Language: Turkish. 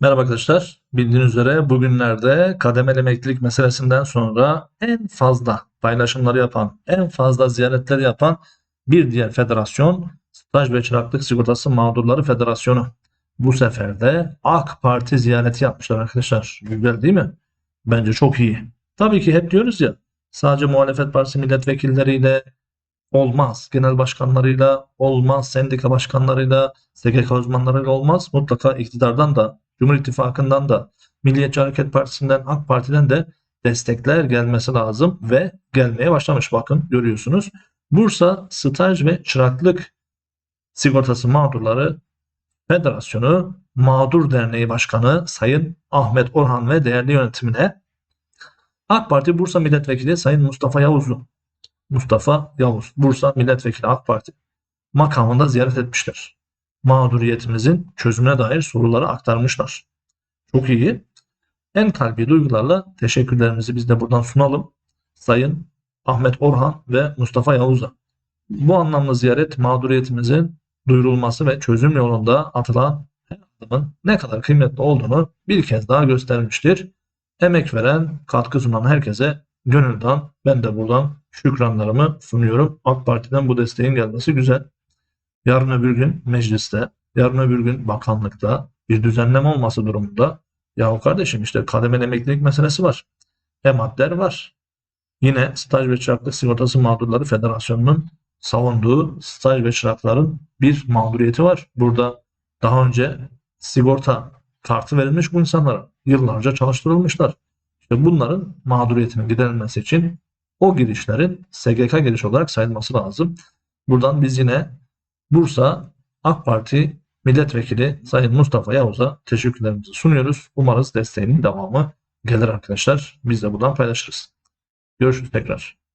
Merhaba arkadaşlar. Bildiğiniz üzere bugünlerde kademeli emeklilik meselesinden sonra en fazla paylaşımları yapan, en fazla ziyaretleri yapan bir diğer federasyon Staj ve Çıraklık Sigortası Mağdurları Federasyonu. Bu sefer de AK Parti ziyareti yapmışlar arkadaşlar. Güzel değil mi? Bence çok iyi. Tabii ki hep diyoruz ya sadece muhalefet partisi milletvekilleriyle olmaz. Genel başkanlarıyla olmaz. Sendika başkanlarıyla, SGK uzmanlarıyla olmaz. Mutlaka iktidardan da, Cumhur İttifakı'ndan da, Milliyetçi Hareket Partisi'nden, AK Parti'den de destekler gelmesi lazım ve gelmeye başlamış. Bakın görüyorsunuz. Bursa Staj ve Çıraklık Sigortası Mağdurları Federasyonu Mağdur Derneği Başkanı Sayın Ahmet Orhan ve değerli yönetimine AK Parti Bursa Milletvekili Sayın Mustafa Yavuzlu Mustafa Yavuz, Bursa Milletvekili AK Parti makamında ziyaret etmişler. Mağduriyetimizin çözümüne dair soruları aktarmışlar. Çok iyi. En kalbi duygularla teşekkürlerimizi biz de buradan sunalım. Sayın Ahmet Orhan ve Mustafa Yavuz'a. Bu anlamda ziyaret mağduriyetimizin duyurulması ve çözüm yolunda atılan her adımın ne kadar kıymetli olduğunu bir kez daha göstermiştir. Emek veren, katkı sunan herkese gönülden ben de buradan şükranlarımı sunuyorum. AK Parti'den bu desteğin gelmesi güzel. Yarın öbür gün mecliste, yarın öbür gün bakanlıkta bir düzenleme olması durumunda ya kardeşim işte kademeli emeklilik meselesi var. Emadler var. Yine Staj ve Çıraklık Sigortası Mağdurları Federasyonu'nun savunduğu staj ve çırakların bir mağduriyeti var. Burada daha önce sigorta kartı verilmiş bu insanlara. Yıllarca çalıştırılmışlar. İşte bunların mağduriyetinin giderilmesi için o girişlerin SGK giriş olarak sayılması lazım. Buradan biz yine Bursa AK Parti Milletvekili Sayın Mustafa Yavuz'a teşekkürlerimizi sunuyoruz. Umarız desteğinin devamı gelir arkadaşlar. Biz de buradan paylaşırız. Görüşürüz tekrar.